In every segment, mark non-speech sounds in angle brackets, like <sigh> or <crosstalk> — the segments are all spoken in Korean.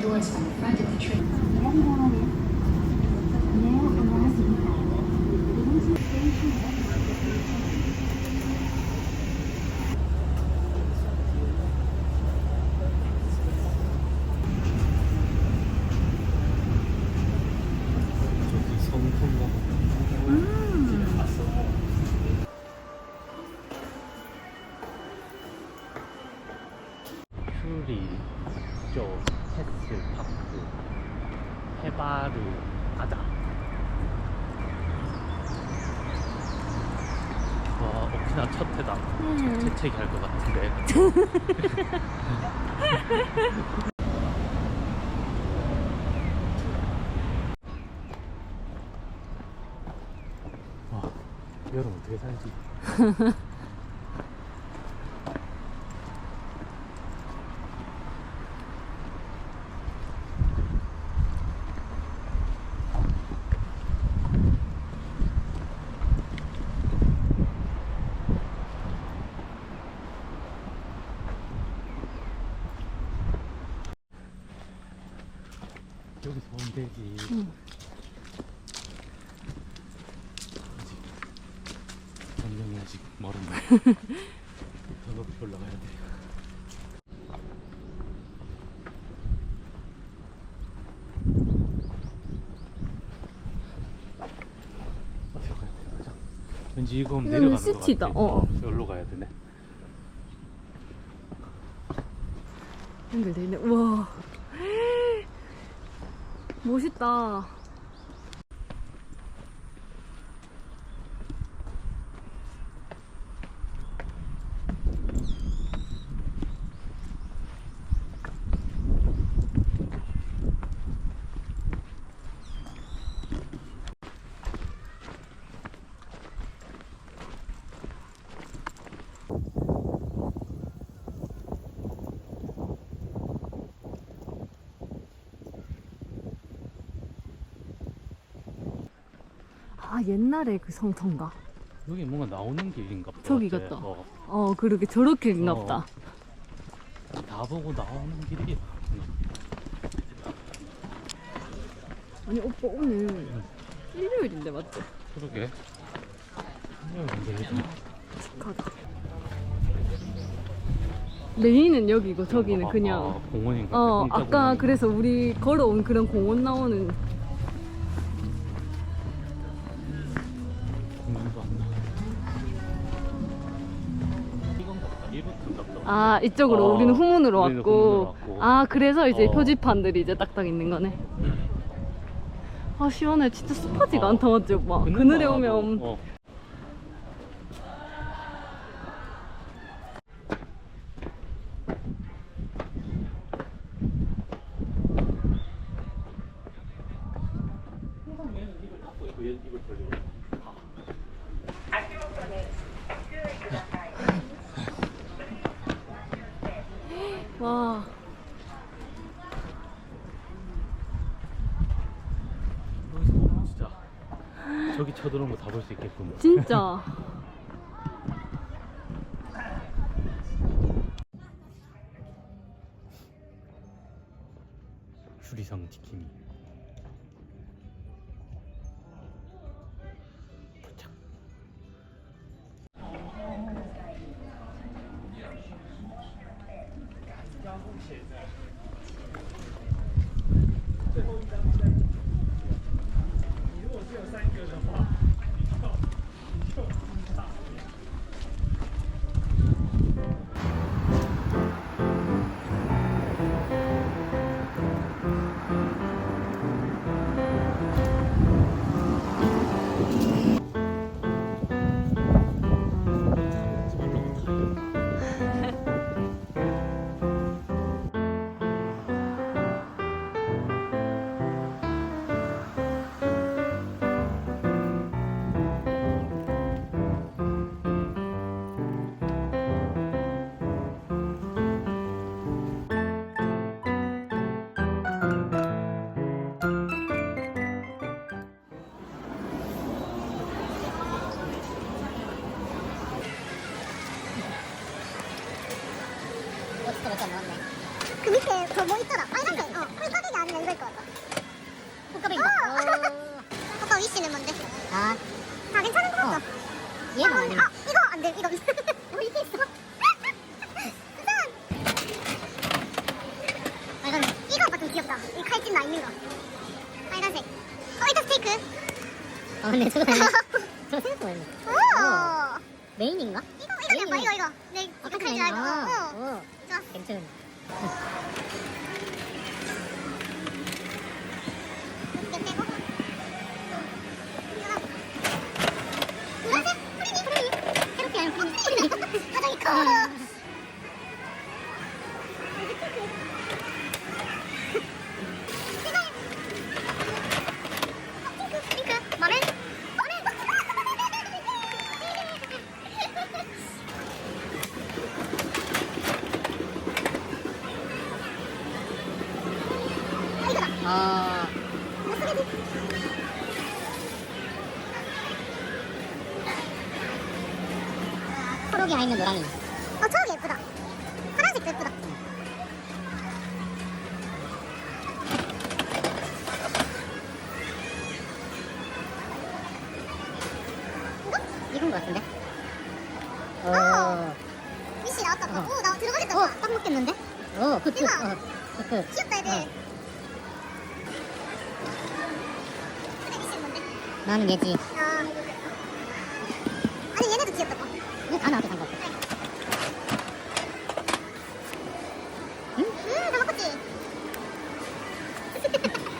doors from the front of the train. 음. 퓨리 쪽 패스 파크 해바루 가자. 와 오키나 첫 회담 음. 재채기 할 것 같은데. <laughs> 와 여름 어떻게 살지? <laughs> 여기서 오면 되지. 응. 아직 아직 멀었네. <laughs> 더 높이 올라가야 돼. 어디로 가야 돼? 가자. 왠지 이거 이거는 내려가는 거 시티다. 같아. 어. 여기로 가야 되네. 연결돼 있네. 우와. 멋있다. 아 옛날에 그 성터인가? 여기 뭔가 나오는 길인가 보다. 저기? 같다. 어, 어 그러게 저렇게 있나 어. 보다. 다 보고 나오는 길이. 아니 오빠 오늘 일요일인데 맞지? 그러게. 가자. 메인은 여기고 저기는 어, 그냥 어, 공원인가? 어 공짜 아까? 그래서 우리 걸어온 그런 공원 나오는 아 이쪽으로 어, 우리는 후문으로 우리는 왔고 후문으로 왔고. 아 그래서 이제 어. 표지판들이 이제 딱딱 있는 거네 아 시원해 진짜 습하지가 어. 않다 맞지 오빠 그늘에 오면 어. 입을 닫고 있고 얘 입을 벌리고. 와 여기서 보면 진짜 저기 쳐들어오면 다볼 수 있겠군. 진짜 <laughs> 아. 다 괜찮은 것 같다. 얘는 아, 아, 이거 안 돼. 이거. 뭐 <laughs> 이게 있어? <laughs> 우선. 빨간색. 이거 오빠 좀 귀엽다. 이 칼집 나 있는 거. 빨간색. 어, 이거 스테이크. 아 근데 저거 <laughs> 저거 생각보다 있네. 오. 메인인가? 이거 이거 이거 이거 이거. 내 이거 아까 칼질 알고. 아, 어. 오, 좋아. 괜찮은. 초록이 아니면 노랑이. 어, 저기 예쁘다. 파란색도 예쁘다. 이건 것 같은데? 오, 어. 미씨 나왔다. 또. 어. 오, 나 들어가겠다. 어. 딱 먹겠는데? 오, 굿, 굿, 대박. 어, 굿, 굿. 귀엽다, 애들. 어. 근데 미씨는 뭔데? 나는 얘지. 아. 아니, 얘네도 귀엽다. 오빠. 이거 다 나 한테 산거 음,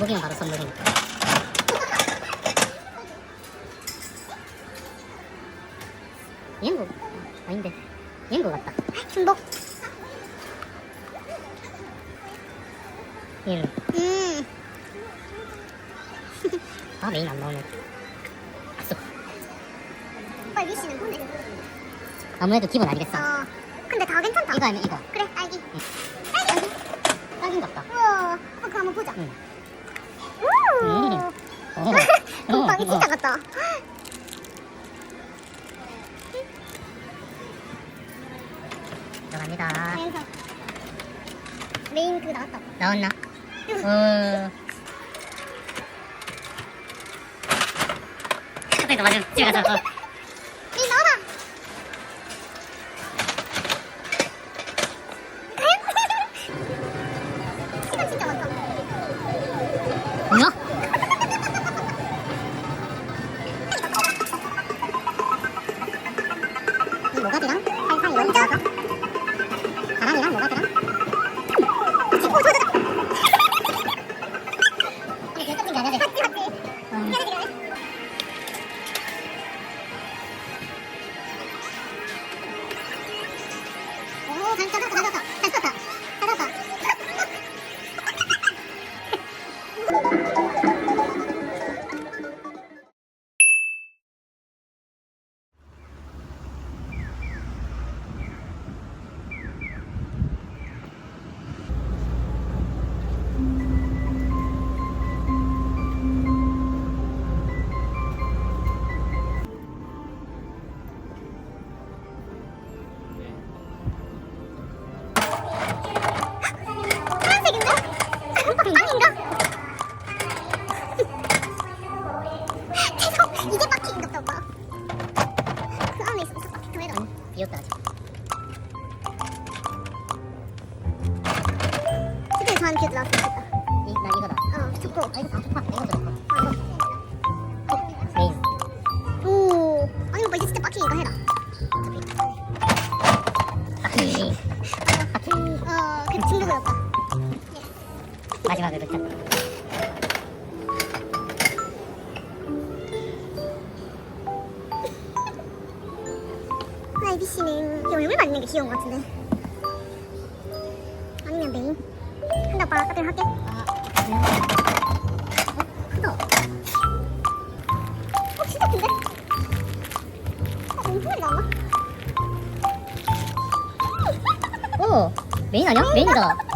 중복이면 바로 선물이니까. 얘는 거 아닌데. 얘는 거 같다. 중복. 얘는. 음. 아, 메인 안 나오네. 뭔데? 아무래도 기본 아니겠어. 어. 근데 다 괜찮다. 이거 아니면 이거. 그래, 딸기. 딸기? 딸기인 것 같다. 우와. 그거 한번 보자. 응. 오. 음. 오. 금방이 오, 진짜 오. 같다. 들어갑니다. 자연석. 메인 그거 나왔다. 나왔나? 어. 그래도 맞으면 찍어줘. 参加がかかっ。 반 큐즈 나왔으면 좋겠다. 이, 난 이거다. 어, 좋고. 아, 이거 다 축구. 이거다. 아이비 씨는 얼굴 맞는 게 귀여운 것 같은데. 아니면 메인? 오빠 어떻게 할게 아 그래요? 어? 큰데? 큰데 나나? 오 메인 아니야? 메인이다